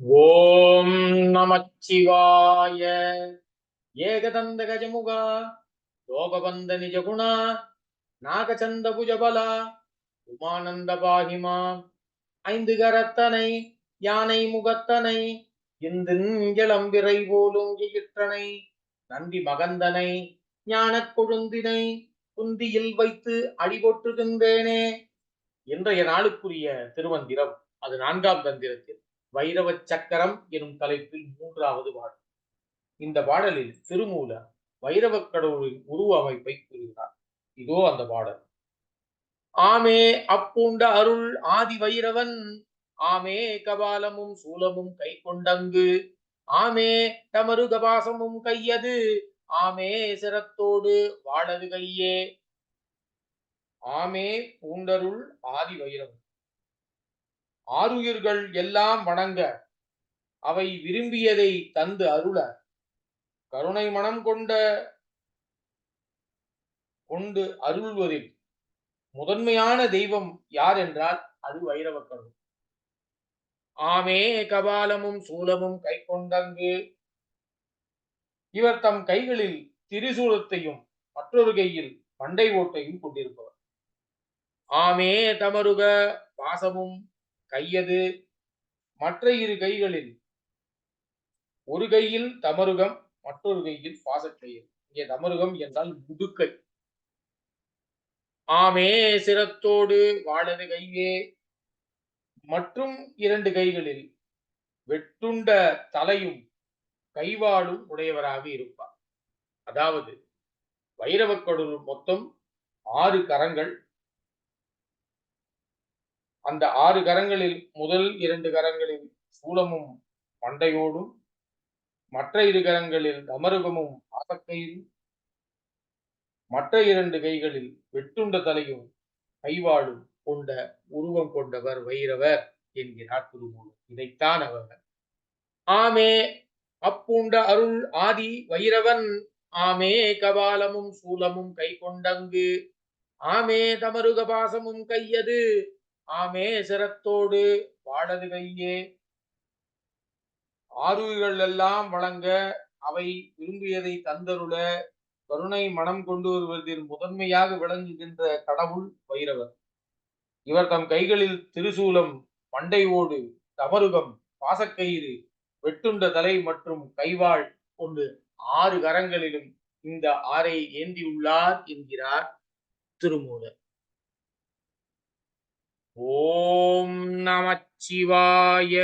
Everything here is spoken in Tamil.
ஓம் நமச்சிவாய. ஏகதந்த கஜமுகா லோகபந்த நிஜகுணா நாகச்சந்த புஜபலா உமானந்த பாகிமா ஐந்து கரத்தனை யானை முகத்தனை இந்தின் இளம்பிறை போலும் இற்றனை நந்தி மகந்தனை ஞானக் கொழுந்தினை குந்தியில் வைத்து அடிபொற்றுகின்றேனே இன்றைய நாளுக்குரிய திருமந்திரம் அது நான்காம் தந்திரத்தில். வைரவ சக்கரம் எனும் தலைப்பில் மூன்றாவது பாடல். இந்த பாடலில் திருமூல வைரவ கடவுளின் உருவ அமைப்பை கூறுகிறார். இதோ அந்த பாடல். ஆமே அப்பூண்ட அருள் ஆதி வைரவன் ஆமே கபாலமும் சூலமும் கை கொண்டங்கு ஆமே தமரு கபாசமும் கையது ஆமே சிரத்தோடு வாழது கையே. ஆமே பூண்டருள் ஆதி வைரவன் ஆறுயிர்கள் எல்லாம் வணங்க அவை விரும்பியதை தந்து அருள. கருணை மனம் கொண்ட கொண்டு அருள்வதில் முதன்மையான தெய்வம் யார் என்றால் அது வைரவ ஆமே கபாலமும் சூலமும் கை கொண்டங்கு. இவர் தம் கைகளில் திரிசூலத்தையும் மற்றொரு கையில் பண்டை ஓட்டையும் கொண்டிருப்பவர். ஆமே தமருக பாசமும் கையது. மற்ற இரு கைகளில் ஒரு கையில் தமருகம் மற்றொரு கையில் பாசக்கயிறு இங்கே தமருகம் என்றால் முதுக்கை ஆமே சிரத்தோடு வாழது கையே. மற்றும் இரண்டு கைகளில் வெட்டுண்ட தலையும் கைவாளும் உடையவராக இருப்பார். அதாவது வைரவக்கடலும் மொத்தம் ஆறு கரங்கள் அந்த ஆறு கரங்களில் முதல் இரண்டு கரங்களில் சூலமும் மண்டையோடும் மற்ற இரு கரங்களில் தமருகமும் ஆசக்கையும் மற்ற இரண்டு கைகளில் வெட்டுண்ட தலையும் கைவாளும் கொண்ட உருவம் கொண்டவர் வைரவர் என்கிறார் திருமூலர் இதைத்தான் அவர். ஆமே அப்பூண்ட அருள் ஆதி வைரவன் ஆமே கபாலமும் சூலமும் கை கொண்டங்கு ஆமே தமருக பாசமும் கையது ஆமே சிரத்தோடு வாழது கையே ஆறுகள் எல்லாம் வழங்க அவை விரும்பியதை தந்தருள கருணை மனம் கொண்டு வருவதில் முதன்மையாக விளங்குகின்ற கடவுள் வைரவர் இவர் தம் கைகளில் திருசூலம் மண்டை ஓடு தமருகம் பாசக்கயிறு வெட்டுண்ட தலை மற்றும் கைவாள் கொண்டு ஆறு கரங்களிலும் இந்த ஆரை ஏந்தியுள்ளார் என்கிறார் திருமூலர். ஓம் நமச்சிவாய.